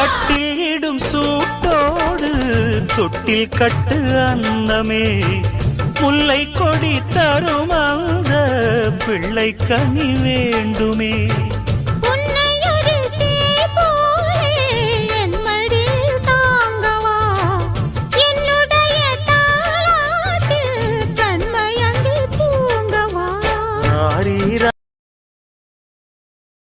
தட்டில் இடும் சூட்டோடு தொட்டில் கட்டு அன்னமே. முல்லை கொடி தரும் அந்த பிள்ளை கனி வேண்டுமே.